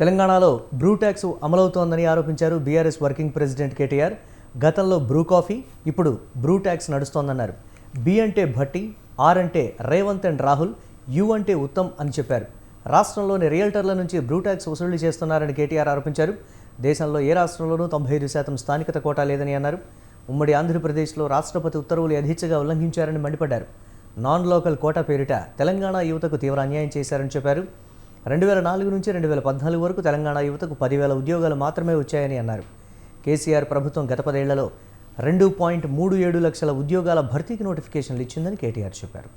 తెలంగాణలో Bru tax అమలవుతోందని ఆరోపించారు BRS working president KTR. గతంలో బ్రూ కాఫీ ఇప్పుడు బ్రూ ట్యాక్స్ నడుస్తోందన్నారు. బి అంటే భట్టి ఆర్ అంటే రేవంత్ అండ్ రాహుల్ యు అంటే ఉత్తమ్ అని చెప్పారు. రాష్ట్రంలోని రియల్టర్ల నుంచి బ్రూ ట్యాక్స్ వసూలు చేస్తున్నారని కేటీఆర్ ఆరోపించారు. దేశంలో ఏ రాష్ట్రంలోనూ తొంభై ఐదు శాతం స్థానికత కోటా లేదని అన్నారు. ఉమ్మడి ఆంధ్రప్రదేశ్లో రాష్ట్రపతి ఉత్తర్వులు యథేచ్ఛగా ఉల్లంఘించారని మండిపడ్డారు. నాన్ లోకల్ కోటా పేరిట తెలంగాణ యువతకు తీవ్ర అన్యాయం చేశారని చెప్పారు. రెండు వేల నాలుగు నుంచి రెండు వేల పద్నాలుగు వరకు తెలంగాణ యువతకు పదివేల ఉద్యోగాలు మాత్రమే వచ్చాయని అన్నారు. కేసీఆర్ ప్రభుత్వం గత పదేళ్ళలో రెండు పాయింట్ మూడు ఏడు లక్షల ఉద్యోగాల భర్తీకి నోటిఫికేషన్లు ఇచ్చిందని కేటీఆర్ చెప్పారు.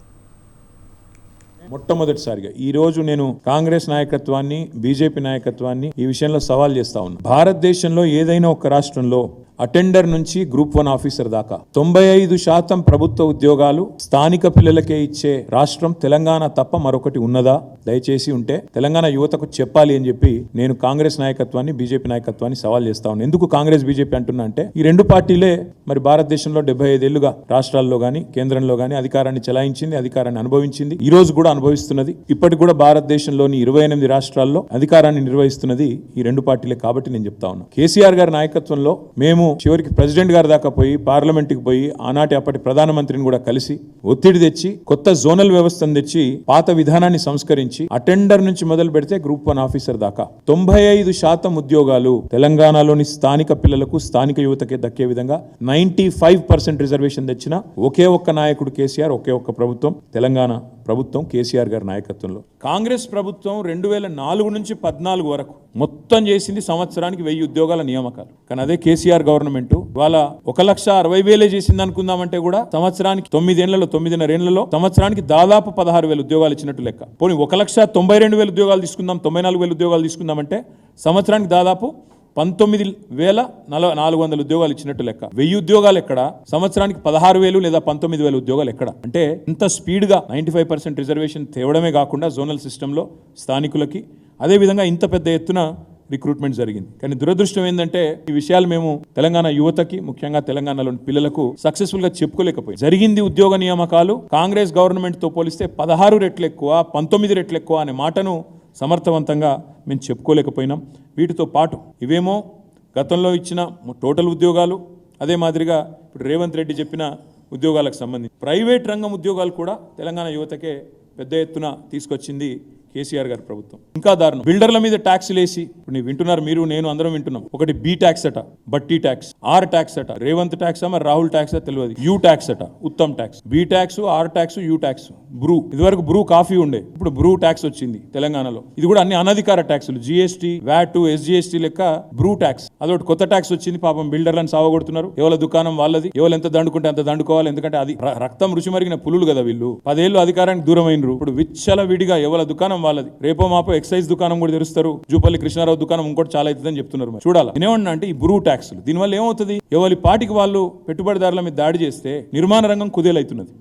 మొట్టమొదటిసారిగా ఈ రోజు నేను కాంగ్రెస్ నాయకత్వాన్ని బీజేపీ నాయకత్వాన్ని ఈ విషయంలో సవాల్ చేస్తా ఉన్నా. భారతదేశంలో ఏదైనా ఒక రాష్ట్రంలో అటెండర్ నుంచి గ్రూప్ వన్ ఆఫీసర్ దాకా. తొంభై ఐదు శాతం ప్రభుత్వ ఉద్యోగాలు స్థానిక పిల్లలకే ఇచ్చే రాష్ట్రం తెలంగాణ తప్ప మరొకటి ఉన్నదా? దయచేసి ఉంటే తెలంగాణ యువతకు చెప్పాలి అని చెప్పి నేను కాంగ్రెస్ నాయకత్వాన్ని బీజేపీ నాయకత్వాన్ని సవాల్ చేస్తా ఉన్నాను ఎందుకు కాంగ్రెస్ బీజేపీ అంటున్నా అంటే ఈ రెండు పార్టీలే మరి భారతదేశంలో డెబ్బై ఐదేళ్ళుగా రాష్ట్రాల్లో కానీ కేంద్రంలో కానీ అధికారాన్ని చలాయించింది అధికారాన్ని అనుభవించింది. ఈ రోజు కూడా అనుభవిస్తున్నది. ఇప్పటికి కూడా భారతదేశంలోని ఇరవై ఎనిమిది రాష్ట్రాల్లో అధికారాన్ని నిర్వహిస్తున్నది ఈ రెండు పార్టీలే కాబట్టి నేను చెప్తా ఉన్నా. కేసీఆర్ గారి నాయకత్వంలో మేము చివరికి ప్రెసిడెంట్ గారి దాకా పోయి పార్లమెంట్కి పోయి ఆనాటి అప్పటి ప్రధానమంత్రిని కూడా కలిసి ఒత్తిడి తెచ్చి కొత్త జోనల్ వ్యవస్థను తెచ్చి పాత విధానాన్ని సంస్కరించి అటెండర్ నుంచి మొదలు పెడితే గ్రూప్ వన్ ఆఫీసర్ దాకా. తొంభై ఐదు శాతం ఉద్యోగాలు తెలంగాణలోని స్థానిక పిల్లలకు స్థానిక యువతకే దక్కే విధంగా నైన్టీ ఫైవ్ పర్సెంట్ రిజర్వేషన్ తెచ్చిన ఒకే ఒక్క నాయకుడు కేసీఆర్ ఒకే ఒక్క ప్రభుత్వం తెలంగాణ ప్రభుత్వం కేసీఆర్ గారి నాయకత్వంలో. కాంగ్రెస్ ప్రభుత్వం రెండు వేల నాలుగు నుంచి పద్నాలుగు వరకు మొత్తం చేసింది సంవత్సరానికి వెయ్యి ఉద్యోగాల నియామకాలు. కానీ అదే కేసీఆర్ గవర్నమెంట్ వాళ్ళ ఒక లక్ష అరవై వేలే చేసింది అనుకుందామంటే కూడా సంవత్సరానికి తొమ్మిదేళ్ళలో తొమ్మిదిన్నరేళ్ళలో సంవత్సరానికి దాదాపు పదహారు వేల ఉద్యోగాలు ఇచ్చినట్టు లెక్క. పోనీ ఒక లక్ష తొంభై రెండు వేల ఉద్యోగాలు తీసుకుందాం తొంభై నాలుగు వేల ఉద్యోగాలు తీసుకుందామంటే సంవత్సరానికి దాదాపు పంతొమ్మిది వేల నల నాలుగు వందల ఉద్యోగాలు ఇచ్చినట్టు లెక్క. వెయ్యి ఉద్యోగాలు ఎక్కడ? సంవత్సరానికి పదహారు వేలు లేదా పంతొమ్మిది వేల ఉద్యోగాలు ఎక్కడ? అంటే ఇంత స్పీడ్గా నైంటీ ఫైవ్ పర్సెంట్ రిజర్వేషన్ తేవడమే కాకుండా జోనల్ సిస్టంలో స్థానికులకి అదేవిధంగా ఇంత పెద్ద ఎత్తున రిక్రూట్మెంట్ జరిగింది. కానీ దురదృష్టం ఏంటంటే ఈ విషయాలు మేము తెలంగాణ యువతకి ముఖ్యంగా తెలంగాణలోని పిల్లలకు సక్సెస్ఫుల్గా చెప్పుకోలేకపోయి. జరిగింది ఉద్యోగ నియామకాలు కాంగ్రెస్ గవర్నమెంట్తో పోలిస్తే పదహారు రెట్లు ఎక్కువ పంతొమ్మిది రెట్లు ఎక్కువ అనే మాటను సమర్థవంతంగా మేము చెప్పుకోలేకపోయినాం. వీటితో పాటు ఇవేమో గతంలో ఇచ్చిన టోటల్ ఉద్యోగాలు అదే మాదిరిగా ఇప్పుడు రేవంత్ రెడ్డి చెప్పిన ఉద్యోగాలకు సంబంధించి ప్రైవేట్ రంగం ఉద్యోగాలు కూడా తెలంగాణ యువతకే పెద్ద ఎత్తున తీసుకొచ్చింది కేసీఆర్ గారి ప్రభుత్వం. ఇంకా దారుణం. బిల్డర్ల మీద ట్యాక్స్లు వేసి ఇప్పుడు వింటున్నారు మీరు నేను అందరం వింటున్నాం. ఒకటి బి ట్యాక్స్ అట బట్టి ట్యాక్స్ ఆర్ ట్యాక్స్ అట రేవంత్ ట్యాక్స్ మరి రాహుల్ ట్యాక్స్ తెలియదు. యూ ట్యాక్స్ అట Uttam tax. B tax R tax U tax. Bru. ఇదివరకు బ్రూ కాఫీ ఉండే ఇప్పుడు బ్రూ ట్యాక్స్ వచ్చింది తెలంగాణలో. ఇది కూడా అన్ని అనధికార ట్యాక్సులు. జిఎస్టీ వ్యాట్ ఎస్జిఎస్టీ లెక్క బ్రూ ట్యాక్స్. అదొకటి కొత్త ట్యాక్స్ వచ్చింది పాపం బిల్డర్లను సావగొడుతున్నారు. ఎవరి దుకాణం వాళ్ళది ఎవరు ఎంత దండుకుంటే అంత దండుకోవాలి. ఎందుకంటే అది రక్తం రుచి మరిగిన పులులు కదా వీళ్ళు. పదేళ్ళు అధికారానికి దూరమైనరు ఇప్పుడు విచ్చల విడిగా ఎవరి దుకాణం వాళ్ళది? రేపో మాపో ఎక్సైజ్ దుకాణం కూడా తెరుస్తారు. జూపల్లి కృష్ణారావు దుకాణం ఇంకోటి చాలా అవుతుందని చెప్తున్నారు చూడాలి? నేనేమన్నా అంటే ఈ బ్రూ ట్యాక్స్లు. దీనివల్ల ఏమవుతుంది? ఎవరి పాటికి వాళ్ళు పెట్టుబడిదారుల మీద దాడి చేస్తే నిర్మాణ రంగం కుదేలవుతున్నది